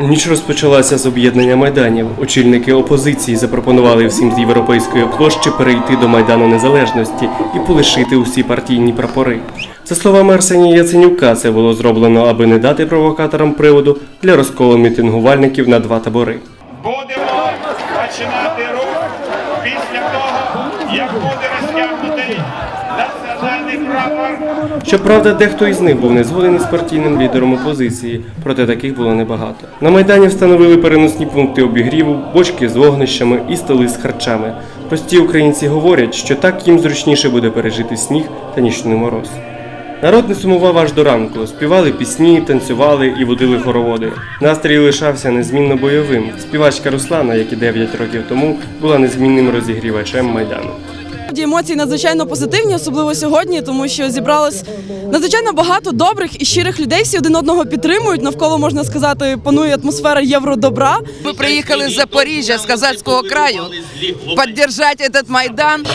Ніч розпочалася з об'єднання майданів. Очільники опозиції запропонували всім з європейської площі перейти до майдану незалежності і полишити усі партійні прапори. За словами Арсенія Яценюка, це було зроблено, аби не дати провокаторам приводу для розколу мітингувальників на два табори. Будемо починати рух після того, як буде розтягнутий. Щоправда, дехто із них був не згоден із партійним лідером опозиції, проте таких було небагато. На майдані встановили переносні пункти обігріву, бочки з вогнищами і столи з харчами. Прості українці говорять, що так їм зручніше буде пережити сніг та нічний мороз. Народ не сумував аж до ранку, співали пісні, танцювали і водили хороводи. Настрій лишався незмінно бойовим. Співачка Руслана, як і 9 років тому, була незмінним розігрівачем майдану. Емоції надзвичайно позитивні, особливо сьогодні, тому що зібралось надзвичайно багато добрих і щирих людей. Всі один одного підтримують. Навколо можна сказати, панує атмосфера євродобра. Ми приїхали з Запоріжжя, з Казацького краю, підтримати цей Майдан.